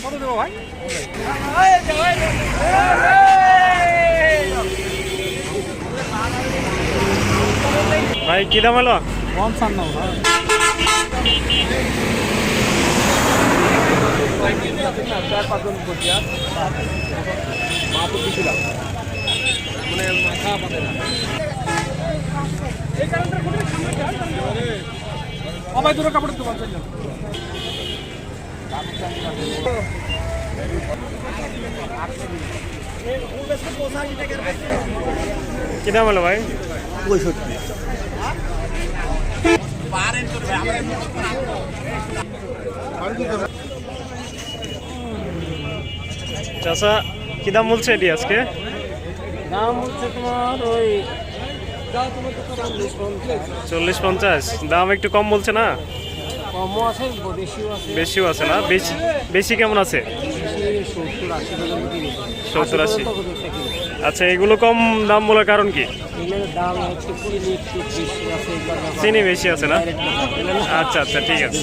কত দেবো ভাই ভাই কি দাম হলো? পঞ্চান্ন চার পাঁচজন করছি আর মাত্র দিছিলাম মানে মাথা পাতে না সবাই দুটো কাপড় দোকান চল কি দাম হলো ভাই? পঁয়ষট্টি চাষা কি দাম বলছে এটি আজকে? দাম হচ্ছে তোমার ওই চল্লিশ পঞ্চাশ। দাম একটু কম বলছে না? বেশিও আছে না? বেশি বেশি কেমন আছে? সত্তর আশি। আচ্ছা এগুলো কম দাম বলার কারণ কি? চিনি বেশি আছে না- আচ্ছা আচ্ছা ঠিক আছে।